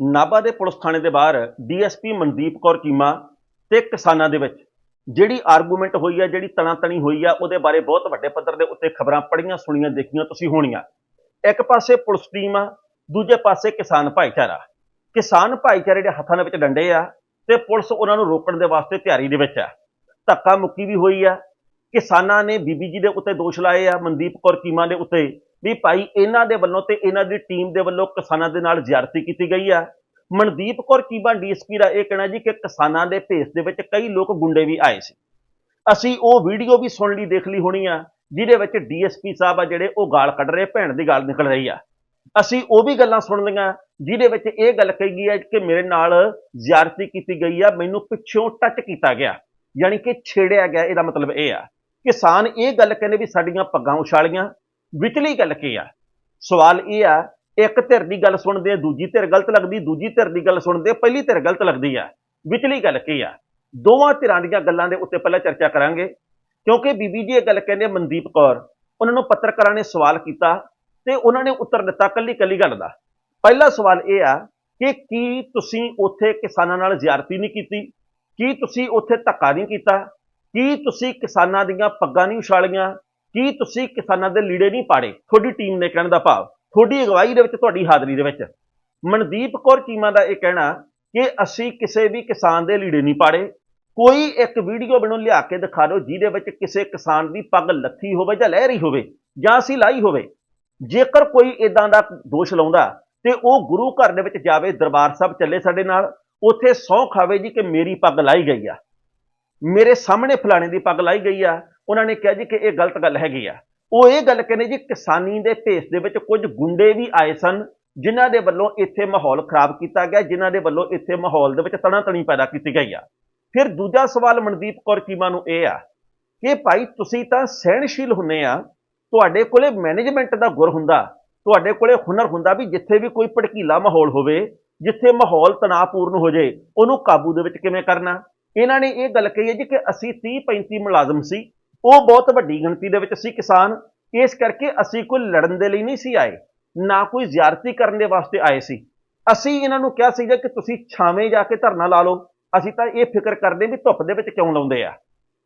ਨਾਭਾ ਦੇ ਪੁਲਿਸ ਥਾਣੇ ਦੇ ਬਾਹਰ ਡੀਐਸਪੀ ਮਨਦੀਪ ਕੌਰ ਚੀਮਾ ਤੇ ਕਿਸਾਨਾਂ ਦੇ ਵਿੱਚ ਜਿਹੜੀ ਆਰਗੂਮੈਂਟ ਹੋਈ ਹੈ ਜਿਹੜੀ ਤਣਾ ਤਣੀ ਹੋਈ ਆ, ਉਹਦੇ ਬਾਰੇ ਬਹੁਤ ਵੱਡੇ ਪੱਧਰ ਦੇ ਉੱਤੇ ਖਬਰਾਂ ਪੜੀਆਂ ਸੁਣੀਆਂ, ਦੇਖੀਆਂ ਤੁਸੀਂ ਹੋਣੀਆਂ। ਇੱਕ ਪਾਸੇ ਪੁਲਿਸ ਟੀਮ ਆ, ਦੂਜੇ ਪਾਸੇ ਕਿਸਾਨ ਭਾਈਚਾਰਾ। ਕਿਸਾਨ ਭਾਈਚਾਰੇ ਦੇ ਹੱਥਾਂ ਦੇ ਵਿੱਚ ਡੰਡੇ ਆ ਤੇ ਪੁਲਿਸ ਉਹਨਾਂ ਨੂੰ ਰੋਕਣ ਦੇ ਵਾਸਤੇ ਤਿਆਰੀ ਦੇ ਵਿੱਚ ਆ। ਧੱਕਾ ਮੁੱਕੀ ਵੀ ਹੋਈ ਆ। ਕਿਸਾਨਾਂ ਨੇ ਬੀਬੀ ਜੀ ਦੇ ਉੱਤੇ ਦੋਸ਼ ਲਾਏ ਆ, ਮਨਦੀਪ ਕੌਰ ਚੀਮਾ ਦੇ ਉੱਤੇ। ਵੀ ਭਾਈ ਇਹਨਾਂ ਦੇ ਵੱਲੋਂ ਤੇ ਇਹਨਾਂ ਦੀ ਟੀਮ ਦੇ ਵੱਲੋਂ ਕਿਸਾਨਾਂ ਦੇ ਨਾਲ ਜ਼ਿਆਰਤੀ ਕੀਤੀ ਗਈ ਆ। ਮਨਦੀਪ ਕੌਰ ਚੀਮਾ ਡੀਐਸਪੀ ਦਾ ਇਹ ਕਹਿਣਾ ਜੀ ਕਿ ਕਿਸਾਨਾਂ ਦੇ ਭੇਸ ਦੇ ਵਿੱਚ ਕਈ ਲੋਕ ਗੁੰਡੇ ਵੀ ਆਏ ਸੀ। ਅਸੀਂ ਉਹ ਵੀਡੀਓ ਵੀ ਸੁਣ ਲਈ, ਦੇਖ ਲਈ ਹੋਣੀ ਆ, ਜਿਹਦੇ ਵਿੱਚ ਡੀਐਸਪੀ ਸਾਹਿਬ ਆ ਜਿਹੜੇ ਉਹ ਗਾਲ ਕੱਢ ਰਹੇ, ਭੈਣ ਦੀ ਗਾਲ ਨਿਕਲ ਰਹੀ ਆ। ਅਸੀਂ ਉਹ ਵੀ ਗੱਲਾਂ ਸੁਣ ਲਈਆਂ, ਜਿਹਦੇ ਵਿੱਚ ਇਹ ਗੱਲ ਕਹੀ ਗਈ ਹੈ ਕਿ ਮੇਰੇ ਨਾਲ ਜ਼ਿਆਰਤੀ ਕੀਤੀ ਗਈ ਆ, ਮੈਨੂੰ ਪਿੱਛੋਂ ਟੱਚ ਕੀਤਾ ਗਿਆ, ਯਾਨੀ ਕਿ ਛੇੜਿਆ ਗਿਆ, ਇਹਦਾ ਮਤਲਬ ਇਹ ਆ। ਕਿਸਾਨ ਇਹ ਗੱਲ ਕਹਿੰਦੇ ਵੀ ਸਾਡੀਆਂ ਪੱਗਾਂ ਉਛਾਲੀਆਂ ਵਿਚਲੀ ਗੱਲ ਕੀ ਆ? ਸਵਾਲ ਇਹ ਆ, ਇੱਕ ਧਿਰ ਦੀ ਗੱਲ ਸੁਣਦੇ ਆ, ਦੂਜੀ ਧਿਰ ਗਲਤ ਲੱਗਦੀ, ਦੂਜੀ ਧਿਰ ਦੀ ਗੱਲ ਸੁਣਦੇ ਪਹਿਲੀ ਧਿਰ ਗਲਤ ਲੱਗਦੀ ਆ। ਵਿਚਲੀ ਗੱਲ ਕੀ ਆ? ਦੋਵਾਂ ਧਿਰਾਂ ਦੀਆਂ ਗੱਲਾਂ ਦੇ ਉੱਤੇ ਪਹਿਲਾਂ ਚਰਚਾ ਕਰਾਂਗੇ, ਕਿਉਂਕਿ ਬੀਬੀ ਜੀ ਇਹ ਗੱਲ ਕਹਿੰਦੇ ਮਨਦੀਪ ਕੌਰ, ਉਹਨਾਂ ਨੂੰ ਪੱਤਰਕਾਰਾਂ ਨੇ ਸਵਾਲ ਕੀਤਾ ਤੇ ਉਹਨਾਂ ਨੇ ਉੱਤਰ ਦਿੱਤਾ ਕੱਲੀ ਕੱਲੀ ਗੱਲ ਦਾ। ਪਹਿਲਾ ਸਵਾਲ ਇਹ ਆ ਕਿ ਕੀ ਤੁਸੀਂ ਉੱਥੇ ਕਿਸਾਨਾਂ ਨਾਲ ਜ਼ਿਆਰਤੀ ਨਹੀਂ ਕੀਤੀ? ਕੀ ਤੁਸੀਂ ਉੱਥੇ ਧੱਕਾ ਨਹੀਂ ਕੀਤਾ? ਕੀ ਤੁਸੀਂ ਕਿਸਾਨਾਂ ਦੀਆਂ ਪੱਗਾਂ ਨਹੀਂ ਉਛਾਲੀਆਂ? ਕੀ ਤੁਸੀਂ ਕਿਸਾਨਾਂ ਦੇ ਲੀੜੇ ਨਹੀਂ ਪਾੜੇ? ਤੁਹਾਡੀ ਟੀਮ ਨੇ ਕਹਿਣ ਦਾ ਭਾਵ। ਤੁਹਾਡੀ ਅਗਵਾਈ ਦੇ ਵਿੱਚ, ਤੁਹਾਡੀ ਹਾਜ਼ਰੀ ਦੇ ਵਿੱਚ। ਮਨਦੀਪ ਕੌਰ ਚੀਮਾ ਦਾ ਇਹ ਕਹਿਣਾ ਕਿ ਅਸੀਂ ਕਿਸੇ ਵੀ ਕਿਸਾਨ ਦੇ ਲੀੜੇ ਨਹੀਂ ਪਾੜੇ। ਕੋਈ ਇੱਕ ਵੀਡੀਓ ਮੈਨੂੰ ਲਿਆ ਕੇ ਦਿਖਾ ਦਿਓ, ਜਿਹਦੇ ਵਿੱਚ ਕਿਸੇ ਕਿਸਾਨ ਦੀ ਪੱਗ ਲੱਥੀ ਹੋਵੇ ਜਾਂ ਲਹਿ ਰਹੀ ਹੋਵੇ ਜਾਂ ਅਸੀਂ ਲਾਈ ਹੋਵੇ। ਜੇਕਰ ਕੋਈ ਇਦਾਂ ਦਾ ਦੋਸ਼ ਲਾਉਂਦਾ ਤੇ ਉਹ ਗੁਰੂ ਘਰ ਦੇ ਵਿੱਚ ਜਾਵੇ, ਦਰਬਾਰ ਸਾਹਿਬ ਚੱਲੇ ਸਾਡੇ ਨਾਲ, ਉੱਥੇ ਸਹੁੰ ਖਾਵੇ ਜੀ ਕਿ ਮੇਰੀ ਪੱਗ ਲਾਈ ਗਈ ਆ। ਮੇਰੇ ਸਾਹਮਣੇ ਫਲਾਣੇ ਦੀ ਪੱਗ ਲਾਈ ਗਈ ਆ। ਉਹਨਾਂ ਨੇ ਕਿਹਾ ਜੀ ਕਿ ਇਹ ਗਲਤ ਗੱਲ ਹੈਗੀ ਆ। ਉਹ ਇਹ ਗੱਲ ਕਹਿੰਦੇ ਜੀ, ਕਿਸਾਨੀ ਦੇ ਭੇਸ ਦੇ ਵਿੱਚ ਕੁਝ ਗੁੰਡੇ ਵੀ ਆਏ ਸਨ, ਜਿਨ੍ਹਾਂ ਦੇ ਵੱਲੋਂ ਇੱਥੇ ਮਾਹੌਲ ਖਰਾਬ ਕੀਤਾ ਗਿਆ, ਜਿਨ੍ਹਾਂ ਦੇ ਵੱਲੋਂ ਇੱਥੇ ਮਾਹੌਲ ਦੇ ਵਿੱਚ ਤਣਾ ਤਣੀ ਪੈਦਾ ਕੀਤੀ ਗਈ ਆ। ਫਿਰ ਦੂਜਾ ਸਵਾਲ ਮਨਦੀਪ ਕੌਰ ਚੀਮਾ ਨੂੰ ਇਹ ਆ ਕਿ ਭਾਈ ਤੁਸੀਂ ਤਾਂ ਸਹਿਣਸ਼ੀਲ ਹੁੰਨੇ ਆ, ਤੁਹਾਡੇ ਕੋਲੇ ਮੈਨੇਜਮੈਂਟ ਦਾ ਗੁਰ ਹੁੰਦਾ, ਤੁਹਾਡੇ ਕੋਲੇ ਹੁਨਰ ਹੁੰਦਾ ਵੀ ਜਿੱਥੇ ਵੀ ਕੋਈ ਭੜਕੀਲਾ ਮਾਹੌਲ ਹੋਵੇ, ਜਿੱਥੇ ਮਾਹੌਲ ਤਣਾਅਪੂਰਨ ਹੋ ਜੇ, ਉਹਨੂੰ ਕਾਬੂ ਦੇ ਵਿੱਚ ਕਿਵੇਂ ਕਰਨਾ? ਇਹਨਾਂ ਨੇ ਇਹ ਗੱਲ ਕਹੀ ਹੈ ਜੀ ਕਿ ਅਸੀਂ 30 35 ਮੁਲਾਜ਼ਮ ਸੀ ਉਹ ਬਹੁਤ ਵੱਡੀ ਗਿਣਤੀ ਦੇ ਵਿੱਚ ਸੀ ਕਿਸਾਨ। ਇਸ ਕਰਕੇ ਅਸੀਂ ਕੋਈ ਲੜਨ ਦੇ ਲਈ ਨਹੀਂ ਸੀ ਆਏ, ਨਾ ਕੋਈ ਜ਼ਿਆਰਤੀ ਕਰਨ ਦੇ ਵਾਸਤੇ ਆਏ ਸੀ। ਅਸੀਂ ਇਹਨਾਂ ਨੂੰ ਕਿਹਾ ਸੀਗਾ ਕਿ ਤੁਸੀਂ ਛਾਵੇਂ ਜਾ ਕੇ ਧਰਨਾ ਲਾ ਲਓ। ਅਸੀਂ ਤਾਂ ਇਹ ਫਿਕਰ ਕਰਦੇ ਵੀ ਧੁੱਪ ਦੇ ਵਿੱਚ ਕਿਉਂ ਲਾਉਂਦੇ ਆ।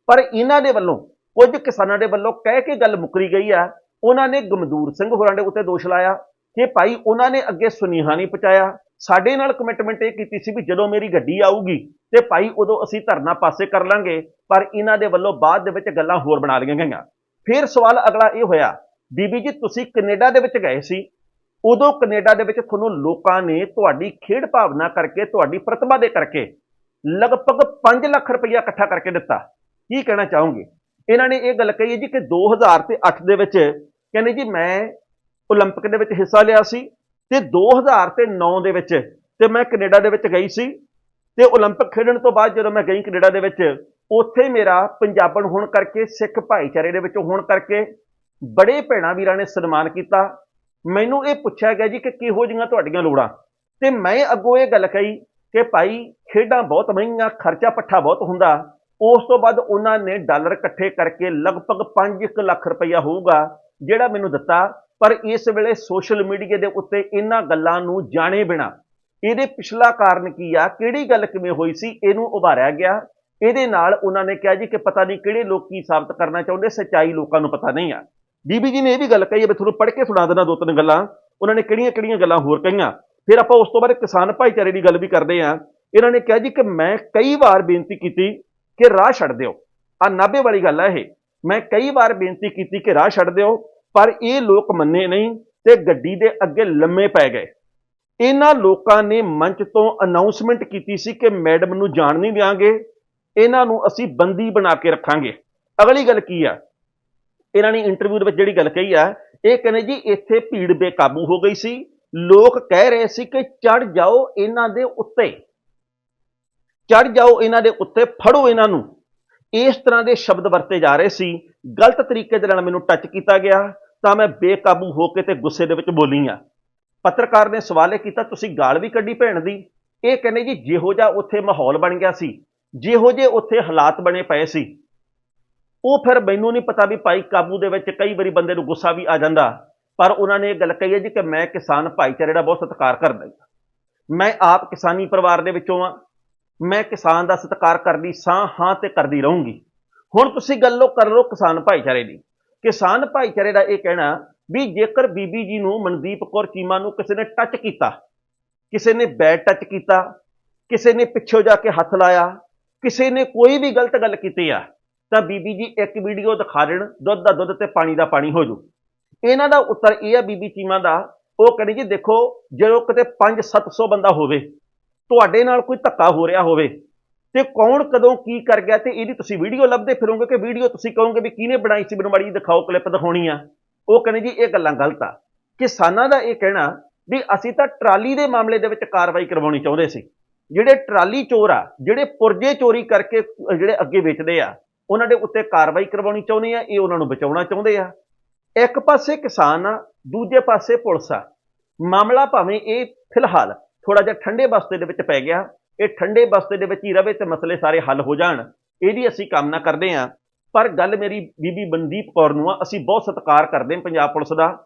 ਪਰ ਇਹਨਾਂ ਦੇ ਵੱਲੋਂ, ਕੁਝ ਕਿਸਾਨਾਂ ਦੇ ਵੱਲੋਂ ਕਹਿ ਕੇ ਗੱਲ ਮੁਕਰੀ ਗਈ ਆ। ਉਹਨਾਂ ਨੇ ਗਮਦੂਰ ਸਿੰਘ ਹੋਰਾਂ ਦੇ ਉੱਤੇ ਦੋਸ਼ ਲਾਇਆ ਕਿ ਭਾਈ ਉਹਨਾਂ ਨੇ ਅੱਗੇ ਸੁਨੇਹਾ ਨਹੀਂ ਪਹੁੰਚਾਇਆ। ਸਾਡੇ ਨਾਲ ਕਮਿਟਮੈਂਟ ਇਹ ਕੀਤੀ ਸੀ ਵੀ ਜਦੋਂ ਮੇਰੀ ਗੱਡੀ ਆਊਗੀ ਤੇ ਭਾਈ ਉਦੋਂ ਅਸੀਂ ਧਰਨਾ ਪਾਸੇ ਕਰ ਲਾਂਗੇ ਪਰ ਇਹਨਾਂ ਦੇ ਵੱਲੋਂ ਬਾਅਦ ਦੇ ਵਿੱਚ ਗੱਲਾਂ ਹੋਰ ਬਣਾ ਲਈਆਂ ਗਈਆਂ ਫਿਰ ਸਵਾਲ ਅਗਲਾ ਇਹ ਹੋਇਆ ਬੀਬੀ ਜੀ ਤੁਸੀਂ ਕੈਨੇਡਾ ਦੇ ਵਿੱਚ ਗਏ ਸੀ ਉਦੋਂ ਕੈਨੇਡਾ ਦੇ ਵਿੱਚ ਤੁਹਾਨੂੰ ਲੋਕਾਂ ਨੇ ਤੁਹਾਡੀ ਖੇਡ ਭਾਵਨਾ ਕਰਕੇ ਤੁਹਾਡੀ ਪ੍ਰਤਿਭਾ ਦੇ ਕਰਕੇ ਲਗਭਗ 5 ਲੱਖ ਰੁਪਈਆ ਇਕੱਠਾ ਕਰਕੇ ਦਿੱਤਾ ਕੀ ਕਹਿਣਾ ਚਾਹੋਗੇ ਇਹਨਾਂ ਨੇ ਇਹ ਗੱਲ ਕਹੀ ਹੈ ਜੀ ਕਿ 2000 ਤੇ 8 ਦੇ ਵਿੱਚ ਕਹਿੰਦੇ ਜੀ ਮੈਂ 올림픽 ਦੇ ਵਿੱਚ ਹਿੱਸਾ ਲਿਆ ਸੀ ਤੇ 2000 ਤੇ 9 ਦੇ ਵਿੱਚ ਤੇ ਮੈਂ ਕੈਨੇਡਾ ਦੇ ਵਿੱਚ ਗਈ ਸੀ ਤੇ 올림픽 ਖੇਡਣ ਤੋਂ ਬਾਅਦ ਜਦੋਂ ਮੈਂ ਗਈ ਕੈਨੇਡਾ ਦੇ ਵਿੱਚ ਉੱਥੇ ਮੇਰਾ ਪੰਜਾਬਣ ਹੋਣ ਕਰਕੇ ਸਿੱਖ ਭਾਈਚਾਰੇ ਦੇ ਵਿੱਚੋਂ ਹੋਣ ਕਰਕੇ ਬੜੇ ਭੈਣਾਂ ਵੀਰਾਂ ਨੇ ਸਨਮਾਨ ਕੀਤਾ ਮੈਨੂੰ ਇਹ ਪੁੱਛਿਆ ਗਿਆ ਜੀ ਕਿ ਕਿਹੋ ਜਿਹੀਆਂ ਤੁਹਾਡੀਆਂ ਲੋੜਾਂ ਤੇ ਮੈਂ ਅੱਗੋਂ ਇਹ ਗੱਲ ਕਹੀ ਕਿ ਭਾਈ ਖੇਡਾਂ ਬਹੁਤ ਮਹਿੰਗੀਆਂ ਖਰਚਾ ਪੱਠਾ ਬਹੁਤ ਹੁੰਦਾ ਉਸ ਤੋਂ ਬਾਅਦ ਉਹਨਾਂ ਨੇ ਡਾਲਰ ਇਕੱਠੇ ਕਰਕੇ ਲਗਭਗ 5 ਲੱਖ ਰੁਪਈਆ ਹੋਊਗਾ ਜਿਹੜਾ ਮੈਨੂੰ ਦਿੱਤਾ ਪਰ ਇਸ ਵੇਲੇ ਸੋਸ਼ਲ ਮੀਡੀਆ ਦੇ ਉੱਤੇ ਇਹਨਾਂ ਗੱਲਾਂ ਨੂੰ ਜਾਣੇ ਬਿਨਾ ਇਹਦੇ ਪਿਛਲਾ ਕਾਰਨ ਕੀ ਆ, ਕਿਹੜੀ ਗੱਲ ਕਿਵੇਂ ਹੋਈ ਸੀ, ਇਹਨੂੰ ਉਭਾਰਿਆ ਗਿਆ। ਇਹਦੇ ਨਾਲ ਉਹਨਾਂ ਨੇ ਕਿਹਾ ਜੀ ਕਿ ਪਤਾ ਨਹੀਂ ਕਿਹੜੇ ਲੋਕ ਕੀ ਸਾਬਤ ਕਰਨਾ ਚਾਹੁੰਦੇ, ਸੱਚਾਈ ਲੋਕਾਂ ਨੂੰ ਪਤਾ ਨਹੀਂ ਆ। ਬੀਬੀ ਜੀ ਨੇ ਇਹ ਵੀ ਗੱਲ ਕਹੀ ਹੈ ਮੈਂ ਤੁਹਾਨੂੰ ਪੜ੍ਹ ਕੇ ਸੁਣਾ ਦਿੰਦਾ ਦੋ ਤਿੰਨ ਗੱਲਾਂ। ਉਹਨਾਂ ਨੇ ਕਿਹੜੀਆਂ ਕਿਹੜੀਆਂ ਗੱਲਾਂ ਹੋਰ ਕਹੀਆਂ। ਫਿਰ ਆਪਾਂ ਉਸ ਤੋਂ ਬਾਅਦ ਕਿਸਾਨ ਭਾਈਚਾਰੇ ਦੀ ਗੱਲ ਵੀ ਕਰਦੇ ਆ। ਇਹਨਾਂ ਨੇ ਕਿਹਾ ਜੀ ਕਿ ਮੈਂ ਕਈ ਵਾਰ ਬੇਨਤੀ ਕੀਤੀ ਕਿ ਰਾਹ ਛੱਡ ਦਿਓ। ਆ ਨਾਭੇ ਵਾਲੀ ਗੱਲ ਆ ਇਹ। ਮੈਂ ਕਈ ਵਾਰ ਬੇਨਤੀ ਕੀਤੀ ਕਿ ਰਾਹ ਛੱਡ ਦਿਓ। ਪਰ ਇਹ ਲੋਕ ਮੰਨੇ ਨਹੀਂ ਤੇ ਗੱਡੀ ਦੇ ਅੱਗੇ ਲੰਮੇ ਪੈ ਗਏ। ਇਹਨਾਂ ਲੋਕਾਂ ਨੇ ਮੰਚ ਤੋਂ ਅਨਾਉਂਸਮੈਂਟ ਕੀਤੀ ਸੀ ਕਿ ਮੈਡਮ ਨੂੰ ਜਾਣ ਨਹੀਂ ਦਿਆਂਗੇ। ਇਹਨਾਂ ਨੂੰ ਅਸੀਂ ਬੰਦੀ ਬਣਾ ਕੇ ਰੱਖਾਂਗੇ। ਅਗਲੀ ਗੱਲ ਕੀ ਆ? ਇਹਨਾਂ ਨੇ ਇੰਟਰਵਿਊ ਦੇ ਵਿੱਚ ਜਿਹੜੀ ਗੱਲ ਕਹੀ ਆ, ਇਹ ਕਹਿੰਦੇ ਜੀ ਇੱਥੇ ਭੀੜ ਬੇਕਾਬੂ ਹੋ ਗਈ ਸੀ। ਲੋਕ ਕਹਿ ਰਹੇ ਸੀ ਕਿ ਚੜ ਜਾਓ ਇਹਨਾਂ ਦੇ ਉੱਤੇ। ਚੜ ਜਾਓ ਇਹਨਾਂ ਦੇ ਉੱਤੇ, ਫੜੋ ਇਹਨਾਂ ਨੂੰ। ਇਸ ਤਰ੍ਹਾਂ ਦੇ ਸ਼ਬਦ ਵਰਤੇ ਜਾ ਰਹੇ ਸੀ। ਗਲਤ ਤਰੀਕੇ ਦੇ ਨਾਲ ਮੈਨੂੰ ਟੱਚ ਕੀਤਾ ਗਿਆ। ਤਾਂ ਮੈਂ ਬੇਕਾਬੂ ਹੋ ਕੇ ਤੇ ਗੁੱਸੇ ਦੇ ਵਿੱਚ ਬੋਲੀ ਆ। ਪੱਤਰਕਾਰ ਨੇ ਸਵਾਲ ਇਹ ਕੀਤਾ, ਤੁਸੀਂ ਗਾਲ ਵੀ ਕੱਢੀ ਭੈਣ ਦੀ? ਇਹ ਕਹਿੰਦੇ, ਜੀ, ਜਿਹੋ ਜਿਹਾ ਉੱਥੇ ਮਾਹੌਲ ਬਣ ਗਿਆ ਸੀ, ਜਿਹੋ ਜਿਹੇ ਉੱਥੇ ਹਾਲਾਤ ਬਣੇ ਪਏ ਸੀ। ਉਹ ਫਿਰ ਮੈਨੂੰ ਨਹੀਂ ਪਤਾ ਵੀ ਭਾਈ ਕਾਬੂ ਦੇ ਵਿੱਚ ਕਈ ਵਾਰੀ ਬੰਦੇ ਨੂੰ ਗੁੱਸਾ ਵੀ ਆ ਜਾਂਦਾ, ਪਰ ਉਹਨਾਂ ਨੇ ਇਹ ਗੱਲ ਕਹੀ ਹੈ ਜੀ ਕਿ ਮੈਂ ਕਿਸਾਨ ਭਾਈਚਾਰੇ ਦਾ ਬਹੁਤ ਸਤਿਕਾਰ ਕਰਦਾ ਹਾਂ। ਮੈਂ ਆਪ ਕਿਸਾਨੀ ਪਰਿਵਾਰ ਦੇ ਵਿੱਚੋਂ ਆ ਮੈਂ ਕਿਸਾਨ ਦਾ ਸਤਿਕਾਰ ਕਰਦੀ ਸਾਂ, ਹਾਂ ਤੇ ਕਰਦੀ ਰਹੂੰਗੀ। ਹੁਣ ਤੁਸੀਂ ਗੱਲੋਂ ਕਰ ਲਓ ਕਿਸਾਨ ਭਾਈਚਾਰੇ ਦੀ। ਕਿਸਾਨ ਭਾਈਚਾਰੇ ਦਾ ਇਹ ਕਹਿਣਾ ਵੀ ਜੇਕਰ ਬੀਬੀ ਜੀ ਨੂੰ ਮਨਦੀਪ ਕੌਰ ਚੀਮਾ ਨੂੰ ਕਿਸੇ ਨੇ ਟੱਚ ਕੀਤਾ, ਕਿਸੇ ਨੇ ਬੈਡ ਟੱਚ ਕੀਤਾ, ਕਿਸੇ ਨੇ ਪਿੱਛੋਂ ਜਾ ਕੇ ਹੱਥ ਲਾਇਆ, ਕਿਸੇ ਨੇ ਕੋਈ ਵੀ ਗਲਤ ਗੱਲ ਕੀਤੀ ਆ, ਤਾਂ ਬੀਬੀ ਜੀ ਇੱਕ ਵੀਡੀਓ ਦਿਖਾ ਦੇਣ, ਦੁੱਧ ਦਾ ਦੁੱਧ ਤੇ ਪਾਣੀ ਦਾ ਪਾਣੀ ਹੋ ਜੂ। ਇਹਨਾਂ ਦਾ ਉੱਤਰ ਇਹ ਆ ਬੀਬੀ ਚੀਮਾ ਦਾ, ਉਹ ਕਹਿੰਦੀ ਜੀ ਦੇਖੋ, ਜਦੋਂ ਕਿਤੇ 5-700 ਬੰਦਾ ਹੋਵੇ, ਤੁਹਾਡੇ ਨਾਲ ਕੋਈ ਧੱਕਾ ਹੋ ਰਿਹਾ ਹੋਵੇ ਤੇ ਕੌਣ ਕਦੋਂ ਕੀ ਕਰ ਗਿਆ ਤੇ ਇਹਦੀ ਤੁਸੀਂ ਵੀਡੀਓ ਲੱਭਦੇ ਫਿਰੋਗੇ ਕਿ ਵੀਡੀਓ ਤੁਸੀਂ ਕਹੋਗੇ ਵੀ ਕਿਹਨੇ ਬਣਾਈ ਸੀ? ਮੈਨੂੰ ਮਾੜੀ ਦਿਖਾਓ, ਕਲਿੱਪ ਦਿਖਾਉਣੀ ਆ। ਉਹ ਕਹਿੰਦੇ ਜੀ, ਇਹ ਗੱਲਾਂ ਗਲਤ ਆ। ਕਿਸਾਨਾਂ ਦਾ ਇਹ ਕਹਿਣਾ ਵੀ ਅਸੀਂ ਤਾਂ ਟਰਾਲੀ ਦੇ ਮਾਮਲੇ ਦੇ ਵਿੱਚ ਕਾਰਵਾਈ ਕਰਵਾਉਣੀ ਚਾਹੁੰਦੇ ਸੀ। ਜਿਹੜੇ ਟਰਾਲੀ ਚੋਰ ਆ, ਜਿਹੜੇ ਪੁਰਜੇ ਚੋਰੀ ਕਰਕੇ ਜਿਹੜੇ ਅੱਗੇ ਵੇਚਦੇ ਆ, ਉਹਨਾਂ ਦੇ ਉੱਤੇ ਕਾਰਵਾਈ ਕਰਵਾਉਣੀ ਚਾਹੁੰਦੇ ਆ, ਇਹ ਉਹਨਾਂ ਨੂੰ ਬਚਾਉਣਾ ਚਾਹੁੰਦੇ ਆ। ਇੱਕ ਪਾਸੇ ਕਿਸਾਨ ਆ, ਦੂਜੇ ਪਾਸੇ ਪੁਲਿਸ ਆ। ਮਾਮਲਾ ਭਾਵੇਂ ਇਹ ਫਿਲਹਾਲ ਥੋੜਾ ਜਿਹਾ ਠੰਡੇ ਬਸਤੇ ਦੇ ਵਿੱਚ ਪੈ ਗਿਆ। ਇਹ ਠੰਡੇ ਬਸਤੇ ਦੇ ਵਿੱਚ ਹੀ ਰਵੇ ਤੇ ਮਸਲੇ ਸਾਰੇ ਹੱਲ ਹੋ ਜਾਣ। ਇਹਦੀ ਅਸੀਂ ਕਾਮਨਾ ਕਰਦੇ ਹਾਂ। ਪਰ ਗੱਲ ਮੇਰੀ ਬੀਬੀ ਮਨਦੀਪ ਕੌਰ ਨੂੰ ਆ, ਅਸੀਂ ਬਹੁਤ ਸਤਿਕਾਰ ਕਰਦੇ ਹਾਂ ਪੰਜਾਬ ਪੁਲਿਸ ਦਾ।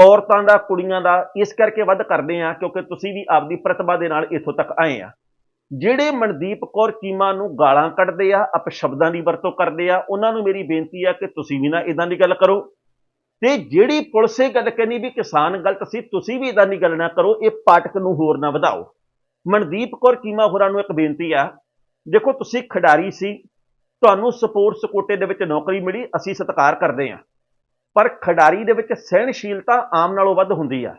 ਔਰਤਾਂ ਦਾ, ਕੁੜੀਆਂ ਦਾ, ਇਸ ਕਰਕੇ ਵੱਧ ਕਰਦੇ ਹਾਂ ਕਿਉਂਕਿ ਤੁਸੀਂ ਵੀ ਆਪਦੀ ਪ੍ਰਤਿਭਾ ਦੇ ਨਾਲ ਇੱਥੋਂ ਤੱਕ ਆਏ ਆ। ਜਿਹੜੇ ਮਨਦੀਪ ਕੌਰ ਚੀਮਾ ਨੂੰ ਗਾਲਾਂ ਕੱਢਦੇ ਆ, ਅਪਸ਼ਬਦਾਂ ਦੀ ਵਰਤੋਂ ਕਰਦੇ ਆ, ਉਹਨਾਂ ਨੂੰ ਮੇਰੀ ਬੇਨਤੀ ਆ ਕਿ ਤੁਸੀਂ ਵੀ ਨਾ ਇਦਾਂ ਦੀ ਗੱਲ ਕਰੋ। ਤੇ ਜਿਹੜੀ ਪੁਲਿਸ ਇਹ ਗੱਲ ਕਹਿੰਦੀ ਵੀ ਕਿਸਾਨ ਗਲਤ ਸੀ, ਤੁਸੀਂ ਵੀ ਇਦਾਂ ਦੀ ਗੱਲ ਨਾ ਕਰੋ, ਇਹ ਪਾਟਕ ਨੂੰ ਹੋਰ ਨਾ ਵਧਾਓ। ਮਨਦੀਪ ਕੌਰ ਚੀਮਾ ਹੋਰਾਂ ਨੂੰ ਇੱਕ ਬੇਨਤੀ ਆ, ਦੇਖੋ ਤੁਸੀਂ ਖਿਡਾਰੀ ਸੀ, ਤੁਹਾਨੂੰ ਸਪੋਰਟਸ ਕੋਟੇ ਦੇ ਵਿੱਚ ਨੌਕਰੀ ਮਿਲੀ, ਅਸੀਂ ਸਤਿਕਾਰ ਕਰਦੇ ਹਾਂ। ਪਰ ਖਿਡਾਰੀ ਦੇ ਵਿੱਚ ਸਹਿਣਸ਼ੀਲਤਾ ਆਮ ਨਾਲੋਂ ਵੱਧ ਹੁੰਦੀ ਆ।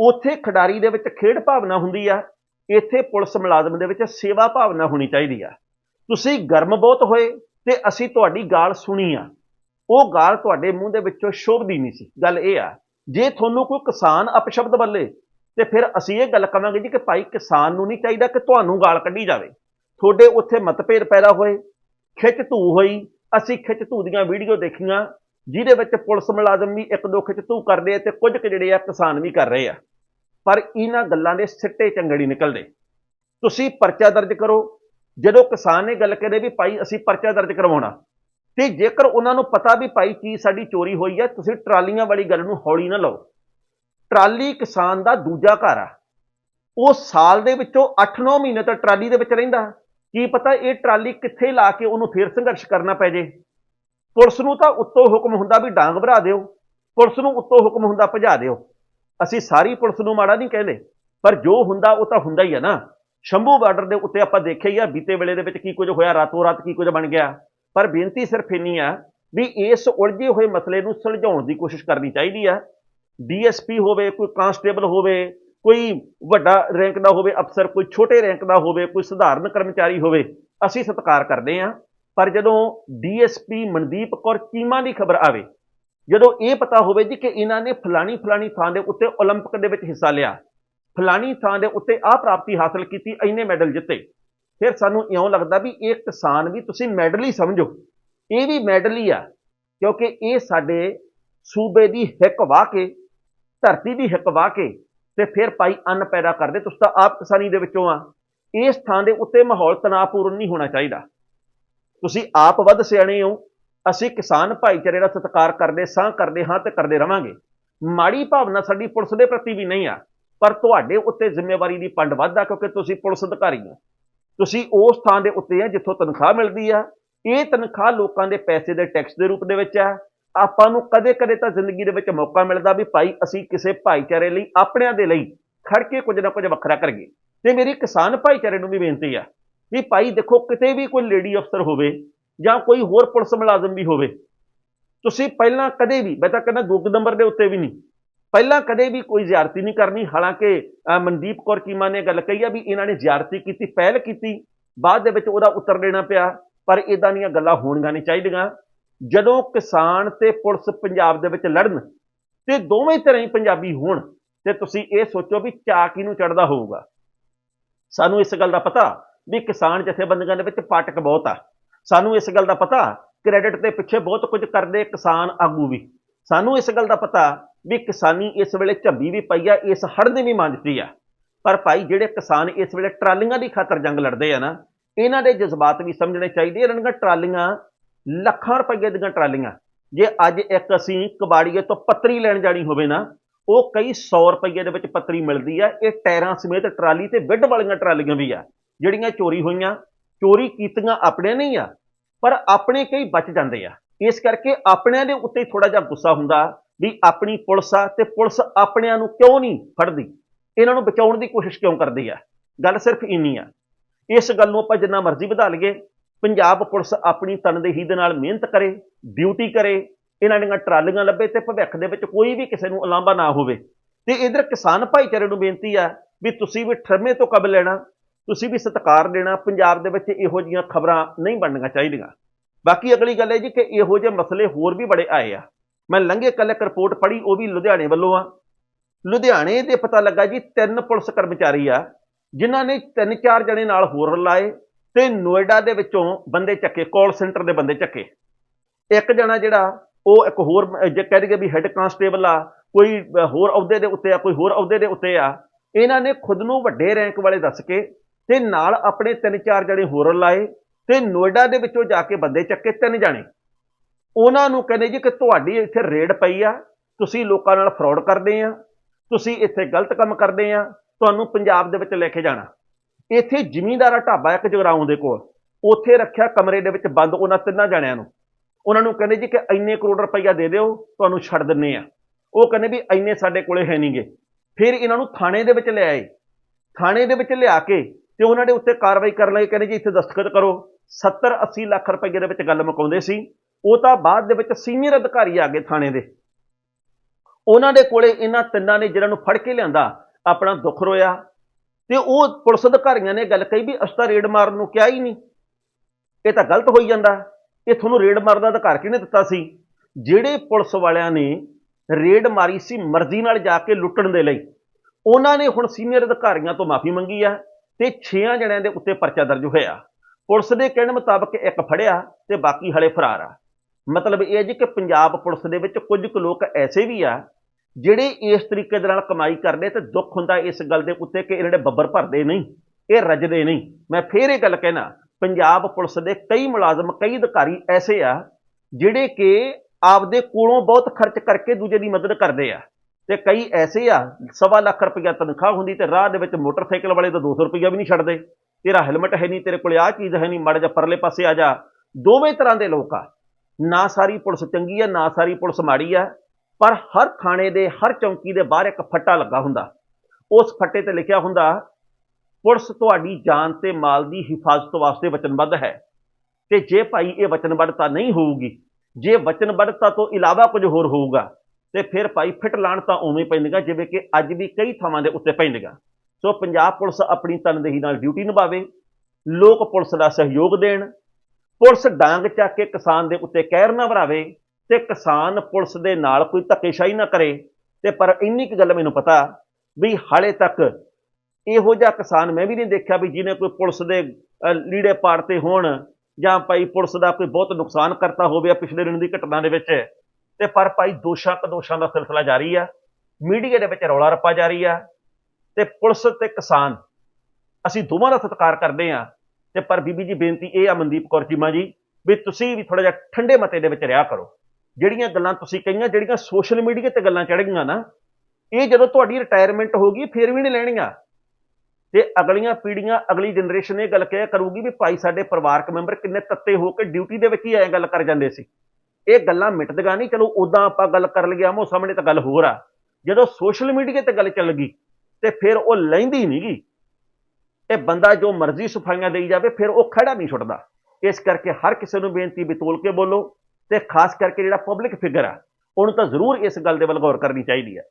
ਉੱਥੇ ਖਿਡਾਰੀ ਦੇ ਵਿੱਚ ਖੇਡ ਭਾਵਨਾ ਹੁੰਦੀ ਆ, ਇੱਥੇ ਪੁਲਿਸ ਮੁਲਾਜ਼ਮ ਦੇ ਵਿੱਚ ਸੇਵਾ ਭਾਵਨਾ ਹੋਣੀ ਚਾਹੀਦੀ ਆ। ਤੁਸੀਂ ਗਰਮ ਬਹੁਤ ਹੋਏ ਤੇ ਅਸੀਂ ਤੁਹਾਡੀ ਗਾਲ ਸੁਣੀ ਆ। ਉਹ ਗਾਲ ਤੁਹਾਡੇ ਮੂੰਹ ਦੇ ਵਿੱਚੋਂ ਸ਼ੋਭਦੀ ਨਹੀਂ ਸੀ। ਗੱਲ ਇਹ ਆ, ਜੇ ਤੁਹਾਨੂੰ ਕੋਈ ਕਿਸਾਨ ਅਪਸ਼ਬਦ ਬੱਲੇ ਤੇ ਫਿਰ ਅਸੀਂ ਇਹ ਗੱਲ ਕਵਾਂਗੇ ਜੀ ਕਿ ਭਾਈ ਕਿਸਾਨ ਨੂੰ ਨਹੀਂ ਚਾਹੀਦਾ ਕਿ ਤੁਹਾਨੂੰ ਗਾਲ ਕੱਢੀ ਜਾਵੇ। ਤੁਹਾਡੇ ਉੱਥੇ ਮਤਭੇਦ ਪੈਦਾ ਹੋਏ, ਖਿੱਚ ਧੂ ਹੋਈ, ਅਸੀਂ ਖਿੱਚ ਧੂ ਦੀਆਂ ਵੀਡੀਓ ਦੇਖੀਆਂ, ਜਿਹਦੇ ਵਿੱਚ ਪੁਲਿਸ ਮੁਲਾਜ਼ਮ ਵੀ ਇੱਕ ਦੋ ਖਿੱਚ ਧੂ ਕਰਦੇ ਆ ਤੇ ਕੁਝ ਕੁ ਜਿਹੜੇ ਆ ਕਿਸਾਨ ਵੀ ਕਰ ਰਹੇ ਆ। ਪਰ ਇਹਨਾਂ ਗੱਲਾਂ ਦੇ ਸਿੱਟੇ ਚੰਗੜੀ ਨਿਕਲਦੇ। ਤੁਸੀਂ ਪਰਚਾ ਦਰਜ ਕਰੋ। ਜਦੋਂ ਕਿਸਾਨ ਨੇ ਗੱਲ ਕਰੇ ਵੀ ਭਾਈ ਅਸੀਂ ਪਰਚਾ ਦਰਜ ਕਰਵਾਉਣਾ, ਤੇ ਜੇਕਰ ਉਹਨਾਂ ਨੂੰ ਪਤਾ ਵੀ ਭਾਈ ਚੀਜ਼ ਸਾਡੀ ਚੋਰੀ ਹੋਈ ਹੈ ਤੁਸੀਂ ਟਰਾਲੀਆਂ ਵਾਲੀ ਗੱਲ ਨੂੰ ਹੌਲੀ ਨਾ ਲਓ। ਟਰਾਲੀ ਕਿਸਾਨ ਦਾ ਦੂਜਾ ਘਰ ਆ। ਉਹ ਸਾਲ ਦੇ ਵਿੱਚੋਂ 8-9 ਮਹੀਨੇ ਤੱਕ ਟਰਾਲੀ ਦੇ ਵਿੱਚ ਰਹਿੰਦਾ। ਕੀ ਪਤਾ ਇਹ ਟਰਾਲੀ ਕਿੱਥੇ ਲਾ ਕੇ ਉਹਨੂੰ ਫੇਰ ਸੰਘਰਸ਼ ਕਰਨਾ ਪੈ ਜੇ। ਪੁਲਿਸ ਨੂੰ ਤਾਂ ਉੱਤੋਂ ਹੁਕਮ ਹੁੰਦਾ ਵੀ ਡਾਂਗ ਭਰਾ ਦਿਓ। ਪੁਲਿਸ ਨੂੰ ਉੱਤੋਂ ਹੁਕਮ ਹੁੰਦਾ ਭਜਾ ਦਿਓ। ਅਸੀਂ ਸਾਰੀ ਪੁਲਿਸ ਨੂੰ ਮਾੜਾ ਨਹੀਂ ਕਹਿੰਦੇ, ਪਰ ਜੋ ਹੁੰਦਾ ਉਹ ਤਾਂ ਹੁੰਦਾ ਹੀ ਹੈ ਨਾ। ਸ਼ੰਭੂ ਬਾਰਡਰ ਦੇ ਉੱਤੇ ਆਪਾਂ ਦੇਖਿਆ ਹੀ ਆ, ਬੀਤੇ ਵੇਲੇ ਦੇ ਵਿੱਚ ਕੀ ਕੁਝ ਹੋਇਆ, ਰਾਤੋਂ ਰਾਤ ਕੀ ਕੁਝ ਬਣ ਗਿਆ। ਪਰ ਬੇਨਤੀ ਸਿਰਫ ਇੰਨੀ ਆ ਵੀ ਇਸ ਉਲਝੇ ਹੋਏ ਮਸਲੇ ਨੂੰ ਸੁਲਝਾਉਣ ਦੀ ਕੋਸ਼ਿਸ਼ ਕਰਨੀ ਚਾਹੀਦੀ ਆ। ਡੀਐਸਪੀ ਹੋਵੇ ਕੋਈ ਕਾਂਸਟੇਬਲ ਹੋਵੇ ਕੋਈ ਵੱਡਾ ਰੈਂਕ ਦਾ ਹੋਵੇ ਅਫਸਰ ਕੋਈ ਛੋਟੇ ਰੈਂਕ ਦਾ ਹੋਵੇ ਕੋਈ ਸਧਾਰਨ ਕਰਮਚਾਰੀ ਹੋਵੇ ਅਸੀਂ ਸਤਿਕਾਰ ਕਰਦੇ ਹਾਂ ਪਰ ਜਦੋਂ ਡੀਐਸਪੀ ਮਨਦੀਪ ਕੌਰ ਚੀਮਾ ਦੀ ਖਬਰ ਆਵੇ ਜਦੋਂ ਇਹ ਪਤਾ ਹੋਵੇ ਜੀ ਕਿ ਇਹਨਾਂ ਨੇ ਫਲਾਣੀ ਫਲਾਣੀ ਥਾਂ ਦੇ ਉੱਤੇ 올림픽 ਦੇ ਵਿੱਚ ਹਿੱਸਾ ਲਿਆ ਫਲਾਣੀ ਥਾਂ ਦੇ ਉੱਤੇ ਆਹ ਪ੍ਰਾਪਤੀ ਹਾਸਲ ਕੀਤੀ ਇੰਨੇ ਮੈਡਲ ਜਿੱਤੇ ਫਿਰ ਸਾਨੂੰ ਇਉਂ ਲੱਗਦਾ ਵੀ ਇਹ ਕਿਸਾਨ ਵੀ ਤੁਸੀਂ ਮੈਡਲ ਹੀ ਸਮਝੋ ਇਹ ਵੀ ਮੈਡਲ ਹੀ ਆ ਕਿਉਂਕਿ ਇਹ ਸਾਡੇ ਸੂਬੇ ਦੀ ਹਿੱਕ ਵਾਹ ਕੇ ਧਰਤੀ ਵੀ ਹਿੱਕ ਕੇ ਤੇ ਫਿਰ ਭਾਈ ਅੰਨ ਪੈਦਾ ਕਰਦੇ, ਤੁਸੀਂ ਤਾਂ ਆਪ ਕਿਸਾਨੀ ਦੇ ਵਿੱਚੋਂ ਆ। ਇਸ ਥਾਂ ਦੇ ਉੱਤੇ ਮਾਹੌਲ ਤਣਾਅਪੂਰਨ ਨਹੀਂ ਹੋਣਾ ਚਾਹੀਦਾ। ਤੁਸੀਂ ਆਪ ਵੱਧ ਸਿਆਣੇ ਹੋ। ਅਸੀਂ ਕਿਸਾਨ ਭਾਈਚਾਰੇ ਦਾ ਸਤਿਕਾਰ ਕਰਦੇ ਸਾਂ ਕਰਦੇ ਹਾਂ ਤੇ ਕਰਦੇ ਰਵਾਂਗੇ। ਮਾੜੀ ਭਾਵਨਾ ਸਾਡੀ ਪੁਲਿਸ ਦੇ ਪ੍ਰਤੀ ਵੀ ਨਹੀਂ ਆ, ਪਰ ਤੁਹਾਡੇ ਉੱਤੇ ਜ਼ਿੰਮੇਵਾਰੀ ਦੀ ਪੰਡ ਵੱਧਦਾ ਕਿਉਂਕਿ ਤੁਸੀਂ ਪੁਲਿਸ ਅਧਿਕਾਰੀ ਹੋ। ਤੁਸੀਂ ਉਸ ਥਾਂ ਦੇ ਉੱਤੇ ਆ ਜਿੱਥੋਂ ਤਨਖਾਹ ਮਿਲਦੀ ਆ। ਇਹ ਤਨਖਾਹ ਲੋਕਾਂ ਦੇ ਪੈਸੇ ਦੇ ਟੈਕਸ ਦੇ ਰੂਪ ਦੇ ਵਿੱਚ ਆ। ਆਪਾਂ ਨੂੰ ਕਦੇ-ਕਦੇ ਤਾਂ ਜ਼ਿੰਦਗੀ ਦੇ ਵਿੱਚ ਮੌਕਾ ਮਿਲਦਾ ਵੀ ਭਾਈ ਅਸੀਂ ਕਿਸੇ ਭਾਈਚਾਰੇ ਲਈ, ਆਪਣਿਆਂ ਦੇ ਲਈ ਖੜ ਕੇ ਕੁਝ ਨਾ ਕੁਝ ਵੱਖਰਾ ਕਰੀਏ। ਤੇ ਮੇਰੀ ਕਿਸਾਨ ਭਾਈਚਾਰੇ ਨੂੰ ਵੀ ਬੇਨਤੀ ਆ ਵੀ ਭਾਈ ਦੇਖੋ ਕਿਤੇ ਵੀ ਕੋਈ ਲੇਡੀ ਅਫਸਰ ਹੋਵੇ ਜਾਂ ਕੋਈ ਹੋਰ ਪੁਲਿਸ ਮੁਲਾਜ਼ਮ ਵੀ ਹੋਵੇ, ਤੁਸੀਂ ਪਹਿਲਾਂ ਕਦੇ ਵੀ, ਮੈਂ ਤਾਂ ਕਹਿੰਦਾ ਦੋ ਨੰਬਰ ਦੇ ਉੱਤੇ ਵੀ ਨਹੀਂ, ਪਹਿਲਾਂ ਕਦੇ ਵੀ ਕੋਈ ਜ਼ਿਆਰਤੀ ਨਹੀਂ ਕਰਨੀ। ਹਾਲਾਂਕਿ ਮਨਦੀਪ ਕੌਰ ਚੀਮਾ ਨੇ ਗੱਲ ਕਹੀ ਆ ਵੀ ਇਹਨਾਂ ਨੇ ਜ਼ਿਆਰਤੀ ਕੀਤੀ, ਪਹਿਲ ਕੀਤੀ, ਬਾਅਦ ਦੇ ਵਿੱਚ ਉਹਦਾ ਉੱਤਰ ਦੇਣਾ ਪਿਆ, ਪਰ ਇਦਾਂ ਦੀਆਂ ਗੱਲਾਂ ਹੋਣੀਆਂ ਨਹੀਂ ਚਾਹੀਦੀਆਂ। ਜਦੋਂ ਕਿਸਾਨ ਤੇ ਪੁਲਿਸ ਪੰਜਾਬ ਦੇ ਵਿੱਚ ਲੜਨ ਤੇ ਦੋਵੇਂ ਤਰ੍ਹਾਂ ਹੀ ਪੰਜਾਬੀ ਹੋਣ, ਤੇ ਤੁਸੀਂ ਇਹ ਸੋਚੋ ਵੀ ਚਾਕੀ ਨੂੰ ਚੜਦਾ ਹੋਊਗਾ? ਸਾਨੂੰ ਇਸ ਗੱਲ ਦਾ ਪਤਾ ਵੀ ਕਿਸਾਨ ਜਥੇਬੰਦੀਆਂ ਦੇ ਵਿੱਚ ਪਾਟਕ ਬਹੁਤ ਆ। ਸਾਨੂੰ ਇਸ ਗੱਲ ਦਾ ਪਤਾ, ਕ੍ਰੈਡਿਟ ਦੇ ਪਿੱਛੇ ਬਹੁਤ ਕੁਝ ਕਰਦੇ ਕਿਸਾਨ ਆਗੂ ਵੀ। ਸਾਨੂੰ ਇਸ ਗੱਲ ਦਾ ਪਤਾ ਵੀ ਕਿਸਾਨੀ ਇਸ ਵੇਲੇ ਝੱਬੀ ਵੀ ਪਈ ਆ, ਇਸ ਹੜ੍ਹ ਨੇ ਵੀ ਮੰਜਤੀ ਆ। ਪਰ ਭਾਈ, ਜਿਹੜੇ ਕਿਸਾਨ ਇਸ ਵੇਲੇ ਟਰਾਲੀਆਂ ਦੀ ਖਾਤਰ ਜੰਗ ਲੜਦੇ ਆ ਨਾ, ਇਹਨਾਂ ਦੇ ਜਜ਼ਬਾਤ ਵੀ ਸਮਝਣੇ ਚਾਹੀਦੇ ਇਹਨਾਂ ਦੀਆਂ ਟਰਾਲੀਆਂ ਲੱਖਾਂ ਰੁਪਏ ਦੀਆਂ ਟਰਾਲੀਆਂ। ਜੇ ਅੱਜ ਇੱਕ ਅਸੀਂ ਕਬਾੜੀਏ ਤੋਂ ਪੱਤਰੀ ਲੈਣ ਜਾਣੀ ਹੋਵੇ ਨਾ, ਉਹ ਕਈ 100 ਰੁਪਏ ਦੇ ਵਿੱਚ ਪੱਤਰੀ ਮਿਲਦੀ ਆ। ਇਹ ਟਾਇਰਾਂ ਸਮੇਤ ਟਰਾਲੀ ਤੇ ਵਿੱਡ ਵਾਲੀਆਂ ਟਰਾਲੀਆਂ ਵੀ ਆ, ਜਿਹੜੀਆਂ ਚੋਰੀ ਹੋਈਆਂ, ਚੋਰੀ ਕੀਤੀਆਂ ਆਪਣੇ ਨਹੀਂ ਆ, ਪਰ ਆਪਣੇ ਕਈ ਬਚ ਜਾਂਦੇ ਆ। ਇਸ ਕਰਕੇ ਆਪਣਿਆਂ ਦੇ ਉੱਤੇ ਥੋੜਾ ਜਿਹਾ ਗੁੱਸਾ ਹੁੰਦਾ ਵੀ ਆਪਣੀ ਪੁਲਿਸ ਆ ਤੇ ਪੁਲਿਸ ਆਪਣਿਆਂ ਨੂੰ ਕਿਉਂ ਨਹੀਂ ਫੜਦੀ? ਇਹਨਾਂ ਨੂੰ ਬਚਾਉਣ ਦੀ ਕੋਸ਼ਿਸ਼ ਕਿਉਂ ਕਰਦੀ ਆ? ਗੱਲ ਸਿਰਫ ਇੰਨੀ ਆ। ਇਸ ਗੱਲ ਨੂੰ ਆਪਾਂ ਜਿੰਨਾ ਮਰਜ਼ੀ ਵਧਾ ਲਈਏ। ਪੰਜਾਬ ਪੁਲਿਸ ਆਪਣੀ ਤਨਦੇਹੀ ਦੇ ਨਾਲ ਮਿਹਨਤ ਕਰੇ, ਡਿਊਟੀ ਕਰੇ, ਇਹਨਾਂ ਦੀਆਂ ਟਰਾਲੀਆਂ ਲੱਭੇ ਤੇ ਭਵਿੱਖ ਦੇ ਵਿੱਚ ਕੋਈ ਵੀ ਕਿਸੇ ਨੂੰ ਉਲਾਂਭਾ ਨਾ ਹੋਵੇ। ਤੇ ਇਧਰ ਕਿਸਾਨ ਭਾਈਚਾਰੇ ਨੂੰ ਬੇਨਤੀ ਆ ਵੀ ਤੁਸੀਂ ਵੀ ਠਰਮੇ ਤੋਂ ਕਬ ਲੈਣਾ, ਤੁਸੀਂ ਵੀ ਸਤਿਕਾਰ ਦੇਣਾ, ਪੰਜਾਬ ਦੇ ਵਿੱਚ ਇਹੋ ਜਿਹੀਆਂ ਖਬਰਾਂ ਨਹੀਂ ਬਣਨੀਆਂ ਚਾਹੀਦੀਆਂ। ਬਾਕੀ ਅਗਲੀ ਗੱਲ ਹੈ ਜੀ ਕਿ ਇਹੋ ਜਿਹੇ ਮਸਲੇ ਹੋਰ ਵੀ ਬੜੇ ਆਏ ਆ। ਮੈਂ ਲੰਘੇ ਕੱਲ ਇੱਕ ਰਿਪੋਰਟ ਪੜ੍ਹੀ, ਉਹ ਵੀ ਲੁਧਿਆਣੇ ਵੱਲੋਂ ਆ। ਲੁਧਿਆਣੇ ਦੇ ਪਤਾ ਲੱਗਾ ਜੀ ਤਿੰਨ ਪੁਲਿਸ ਕਰਮਚਾਰੀ ਆ, ਜਿਨ੍ਹਾਂ ਨੇ ਤਿੰਨ ਚਾਰ ਜਣੇ ਨਾਲ ਹੋਰ ਲਾਏ ਤੇ ਨੋਇਡਾ ਦੇ ਵਿੱਚੋਂ ਬੰਦੇ ਚੱਕੇ ਕਾਲ ਸੈਂਟਰ ਦੇ ਬੰਦੇ ਚੱਕੇ। ਇੱਕ ਜਣਾ ਜਿਹੜਾ, ਉਹ ਇੱਕ ਹੋਰ, ਜੇ ਕਹਿ ਦਈਏ ਵੀ ਹੈੱਡ ਕਾਂਸਟੇਬਲ ਆ, ਕੋਈ ਹੋਰ ਅਹੁਦੇ ਦੇ ਉੱਤੇ ਆ, ਕੋਈ ਹੋਰ ਅਹੁਦੇ ਦੇ ਉੱਤੇ ਆ, ਇਹਨਾਂ ਨੇ ਖੁਦ ਨੂੰ ਵੱਡੇ ਰੈਂਕ ਵਾਲੇ ਦੱਸ ਕੇ ਤੇ ਨਾਲ ਆਪਣੇ ਤਿੰਨ ਚਾਰ ਜਣੇ ਹੋਰ ਲਾਏ ਤੇ ਨੋਇਡਾ ਦੇ ਵਿੱਚੋਂ ਜਾ ਕੇ ਬੰਦੇ ਚੱਕੇ ਤਿੰਨ ਜਾਣੇ। ਉਹਨਾਂ ਨੂੰ ਕਹਿੰਦੇ ਜੀ ਕਿ ਤੁਹਾਡੀ ਇੱਥੇ ਰੇਡ ਪਈ ਆ, ਤੁਸੀਂ ਲੋਕਾਂ ਨਾਲ ਫਰਾਡ ਕਰਦੇ ਆ, ਤੁਸੀਂ ਇੱਥੇ ਗਲਤ ਕੰਮ ਕਰਦੇ ਆ, ਤੁਹਾਨੂੰ ਪੰਜਾਬ ਦੇ ਵਿੱਚ ਲੈ ਕੇ ਜਾਣਾ। ਇੱਥੇ ਜ਼ਿਮੀਂਦਾਰਾ ਢਾਬਾ ਇੱਕ ਜਗਰਾਉਂ ਦੇ ਕੋਲ। ਉੱਥੇ ਰੱਖਿਆ ਕਮਰੇ ਦੇ ਵਿੱਚ ਬੰਦ ਉਹਨਾਂ ਤਿੰਨਾਂ ਜਣਿਆਂ ਨੂੰ। ਉਹਨਾਂ ਨੂੰ ਕਹਿੰਦੇ ਜੀ ਕਿ ਇੰਨੇ ਕਰੋੜ ਰੁਪਈਆ ਦੇ ਦਿਓ, ਤੁਹਾਨੂੰ ਛੱਡ ਦਿੰਨੇ ਆ। ਉਹ ਕਹਿੰਦੇ ਵੀ ਇੰਨੇ ਸਾਡੇ ਕੋਲੇ ਹੈ ਨਹੀਂਗੇ ਫਿਰ ਇਹਨਾਂ ਨੂੰ ਥਾਣੇ ਦੇ ਵਿੱਚ ਲੈ ਆਏ ਥਾਣੇ ਦੇ ਵਿੱਚ ਲਿਆ ਕੇ ਤੇ ਉਹਨਾਂ ਦੇ ਉੱਤੇ ਕਾਰਵਾਈ ਕਰਨ ਲਈ ਕਹਿੰਦੇ ਜੀ ਇੱਥੇ ਦਸਤਖਤ ਕਰੋ। 70 80 ਲੱਖ ਰੁਪਏ ਦੇ ਵਿੱਚ ਗੱਲ ਮੁਕਾਉਂਦੇ ਸੀ। ਉਹ ਤਾਂ ਬਾਅਦ ਦੇ ਵਿੱਚ ਸੀਨੀਅਰ ਅਧਿਕਾਰੀ ਆ ਗਏ ਥਾਣੇ ਦੇ। ਉਹਨਾਂ ਦੇ ਕੋਲੇ ਇਹਨਾਂ ਤਿੰਨਾਂ ਨੇ ਜਿਹਨਾਂ ਨੂੰ ਫੜ ਕੇ ਲਿਆਂਦਾ, ਆਪਣਾ ਦੁੱਖ ਰੋਇਆ। ਤੇ ਉਹ ਪੁਲਿਸ ਅਧਿਕਾਰੀਆਂ ਨੇ ਗੱਲ ਕਹੀ ਵੀ ਅਸਤਾ ਰੇਡ ਮਾਰਨ ਨੂੰ ਕਿਹਾ ਹੀ ਨਹੀਂ। ਇਹ ਤਾਂ ਗਲਤ ਹੋਈ ਜਾਂਦਾ। ਇਹ ਤੁਹਾਨੂੰ ਰੇਡ ਮਾਰਨ ਦਾ ਅਧਿਕਾਰ ਕਿਹਨੇ ਦਿੱਤਾ ਸੀ? ਜਿਹੜੇ ਪੁਲਿਸ ਵਾਲਿਆਂ ਨੇ ਰੇਡ ਮਾਰੀ ਸੀ ਮਰਜ਼ੀ ਨਾਲ ਜਾ ਕੇ ਲੁੱਟਣ ਦੇ ਲਈ। ਉਹਨਾਂ ਨੇ ਹੁਣ ਸੀਨੀਅਰ ਅਧਿਕਾਰੀਆਂ ਤੋਂ ਮਾਫੀ ਮੰਗੀ ਆ ਤੇ 6 ਜਣਿਆਂ ਦੇ ਉੱਤੇ ਪਰਚਾ ਦਰਜ ਹੋਇਆ। ਪੁਲਿਸ ਦੇ ਕਹਿਣ ਮੁਤਾਬਕ ਇੱਕ ਫੜਿਆ ਤੇ ਬਾਕੀ ਹਲੇ ਫਰਾਰ ਆ। ਮਤਲਬ ਇਹ ਹੈ ਜੀ ਕਿ ਪੰਜਾਬ ਪੁਲਿਸ ਦੇ ਵਿੱਚ ਕੁਝ ਕੁ ਲੋਕ ਐਸੇ ਵੀ ਆ ਜਿਹੜੇ ਇਸ ਤਰੀਕੇ ਦੇ ਨਾਲ ਕਮਾਈ ਕਰਦੇ ਤੇ ਦੁੱਖ ਹੁੰਦਾ ਇਸ ਗੱਲ ਦੇ ਉੱਤੇ ਕਿ ਇਹਨਾਂ ਦੇ ਬੱਬਰ ਭਰਦੇ ਨਹੀਂ, ਇਹ ਰੱਜਦੇ ਨਹੀਂ। ਮੈਂ ਫੇਰ ਇਹ ਗੱਲ ਕਹਿਣਾ, ਪੰਜਾਬ ਪੁਲਿਸ ਦੇ ਕਈ ਮੁਲਾਜ਼ਮ, ਕਈ ਅਧਿਕਾਰੀ ਐਸੇ ਆ, ਜਿਹੜੇ ਕਿ ਆਪਦੇ ਕੋਲੋਂ ਬਹੁਤ ਖਰਚ ਕਰਕੇ ਦੂਜੇ ਦੀ ਮਦਦ ਕਰਦੇ ਆ। ਤੇ ਕਈ ਐਸੇ ਆ, ਸਵਾ ਲੱਖ ਰੁਪਇਆ ਤਨਖਾਹ ਹੁੰਦੀ ਤੇ ਰਾਹ ਦੇ ਵਿੱਚ ਮੋਟਰਸਾਈਕਲ ਵਾਲੇ ਤਾਂ 200 ਰੁਪਇਆ ਵੀ ਨਹੀਂ ਛੱਡਦੇ। ਤੇਰਾ ਹੈਲਮਟ ਹੈ ਨਹੀਂ, ਤੇਰੇ ਕੋਲ ਆਹ ਚੀਜ਼ ਹੈ ਨਹੀਂ, ਮਾੜਾ ਜਿਹਾ ਪਰਲੇ ਪਾਸੇ ਆ ਜਾ। ਦੋਵੇਂ ਤਰ੍ਹਾਂ ਦੇ ਲੋਕ ਆ। ਨਾ ਸਾਰੀ ਪੁਲਿਸ ਚੰਗੀ ਆ, ਨਾ ਸਾਰੀ ਪੁਲਿਸ ਮਾੜੀ ਆ। ਪਰ ਹਰ ਥਾਣੇ ਦੇ, ਹਰ ਚੌਂਕੀ ਦੇ ਬਾਹਰ ਇੱਕ ਫੱਟਾ ਲੱਗਾ ਹੁੰਦਾ। ਉਸ ਫੱਟੇ ਤੇ ਲਿਖਿਆ ਹੁੰਦਾ, ਪੁਲਿਸ ਤੁਹਾਡੀ ਜਾਨ ਤੇ ਮਾਲ ਦੀ ਹਿਫਾਜ਼ਤ ਵਾਸਤੇ ਵਚਨਬੱਧ ਹੈ। ਤੇ ਜੇ ਭਾਈ ਇਹ ਵਚਨਬੱਧਤਾ ਨਹੀਂ ਹੋਊਗੀ, ਜੇ ਵਚਨਬੱਧਤਾ ਤੋਂ ਇਲਾਵਾ ਕੁਝ ਹੋਰ ਹੋਊਗਾ, ਤੇ ਫਿਰ ਭਾਈ ਫਿੱਟ ਲਾਣ ਤਾਂ ਉਵੇਂ ਹੀ ਜਿਵੇਂ ਕਿ ਅੱਜ ਵੀ ਕਈ ਥਾਵਾਂ ਦੇ ਉੱਤੇ ਪੈਂਦੀਆਂ। ਸੋ ਪੰਜਾਬ ਪੁਲਿਸ ਆਪਣੀ ਤਨਦੇਹੀ ਨਾਲ ਡਿਊਟੀ ਨਿਭਾਵੇ, ਲੋਕ ਪੁਲਿਸ ਦਾ ਸਹਿਯੋਗ ਦੇਣ, ਪੁਲਿਸ ਡਾਂਗ ਚੱਕ ਕੇ ਕਿਸਾਨ ਦੇ ਉੱਤੇ ਕਹਿਰ ਨਾ ਭਰਾਵੇ ਤੇ ਕਿਸਾਨ ਪੁਲਿਸ ਦੇ ਨਾਲ ਕੋਈ ਧੱਕੇਸ਼ਾਹੀ ਨਾ ਕਰੇ। ਤੇ ਪਰ ਇੰਨੀ ਕੁ ਗੱਲ ਮੈਨੂੰ ਪਤਾ ਵੀ ਹਾਲੇ ਤੱਕ ਇਹੋ ਜਿਹਾ ਕਿਸਾਨ ਮੈਂ ਵੀ ਨਹੀਂ ਦੇਖਿਆ ਵੀ ਜਿਹਨੇ ਕੋਈ ਪੁਲਿਸ ਦੇ ਲੀੜੇ ਪਾੜਤੇ ਹੋਣ ਜਾਂ ਭਾਈ ਪੁਲਿਸ ਦਾ ਕੋਈ ਬਹੁਤ ਨੁਕਸਾਨ ਕਰਤਾ ਹੋਵੇ ਪਿਛਲੇ ਦਿਨ ਦੀ ਘਟਨਾ ਦੇ ਵਿੱਚ। ਤੇ ਪਰ ਭਾਈ ਦੋਸ਼ਾਂ ਕਦੋਸ਼ਾਂ ਦਾ ਸਿਲਸਿਲਾ ਜਾਰੀ ਆ। ਮੀਡੀਆ ਦੇ ਵਿੱਚ ਰੌਲਾ ਰੱਪਾ ਜਾਰੀ ਆ। ਤੇ ਪੁਲਿਸ ਤੇ ਕਿਸਾਨ, ਅਸੀਂ ਦੋਵਾਂ ਦਾ ਸਤਿਕਾਰ ਕਰਦੇ ਆ। ਤੇ ਪਰ ਬੀਬੀ ਜੀ ਬੇਨਤੀ ਇਹ ਆ ਮਨਦੀਪ ਕੌਰ ਚੀਮਾ ਜੀ ਵੀ ਤੁਸੀਂ ਵੀ ਥੋੜਾ ਜਿਹਾ ਠੰਡੇ ਮਤੇ ਦੇ ਵਿੱਚ ਰਿਹਾ ਕਰੋ। ਜਿਹੜੀਆਂ ਗੱਲਾਂ ਤੁਸੀਂ ਕਹੀਆਂ, ਜਿਹੜੀਆਂ ਸੋਸ਼ਲ ਮੀਡੀਆ ਤੇ ਗੱਲਾਂ ਚੜ ਗਈਆਂ ਨਾ, ਇਹ ਜਦੋਂ ਤੁਹਾਡੀ ਰਿਟਾਇਰਮੈਂਟ ਹੋ ਗਈ, ਫਿਰ ਵੀ ਨਹੀਂ ਲੈਣੀਆਂ। ਤੇ ਅਗਲੀਆਂ ਪੀੜ੍ਹੀਆਂ, ਅਗਲੀ ਜਨਰੇਸ਼ਨ ਇਹ ਗੱਲ ਕਹਿ ਕਰੂਗੀ ਵੀ ਭਾਈ ਸਾਡੇ ਪਰਿਵਾਰਕ ਮੈਂਬਰ ਕਿੰਨੇ ਤੱਤੇ ਹੋ ਕੇ ਡਿਊਟੀ ਦੇ ਵਿੱਚ ਹੀ ਐ ਗੱਲ ਕਰ ਜਾਂਦੇ ਸੀ। ਇਹ ਗੱਲਾਂ ਮਿਟਦੀਆਂ ਨਹੀਂ, ਚਲੋ ਉਦਾਂ ਆਪਾਂ ਗੱਲ ਕਰ ਲਈਏ, ਆਮੋ ਸਾਹਮਣੇ ਤਾਂ ਗੱਲ ਹੋਰ ਆ। ਜਦੋਂ ਸੋਸ਼ਲ ਮੀਡੀਆ ਤੇ ਗੱਲ ਚੱਲ ਗਈ, ਤੇ ਫਿਰ ਉਹ ਲੈਂਦੀ ਨਹੀਂਗੀ ਇਹ ਬੰਦਾ ਜੋ ਮਰਜ਼ੀ ਸਫਾਈਆਂ ਦੇਈ ਜਾਵੇ, ਫਿਰ ਉਹ ਖੜਾ ਨਹੀਂ ਛੁੱਟਦਾ। ਇਸ ਕਰਕੇ ਹਰ ਕਿਸੇ ਨੂੰ ਬੇਨਤੀ ਵੀ ਤੋਲ ਕੇ ਬੋਲੋ ਤੇ ਖਾਸ ਕਰਕੇ ਜਿਹੜਾ ਪਬਲਿਕ ਫਿਗਰ ਆ, ਉਹਨੂੰ ਤਾਂ ਜ਼ਰੂਰ ਇਸ ਗੱਲ ਦੇ ਵੱਲ ਗੌਰ ਕਰਨੀ ਚਾਹੀਦੀ ਹੈ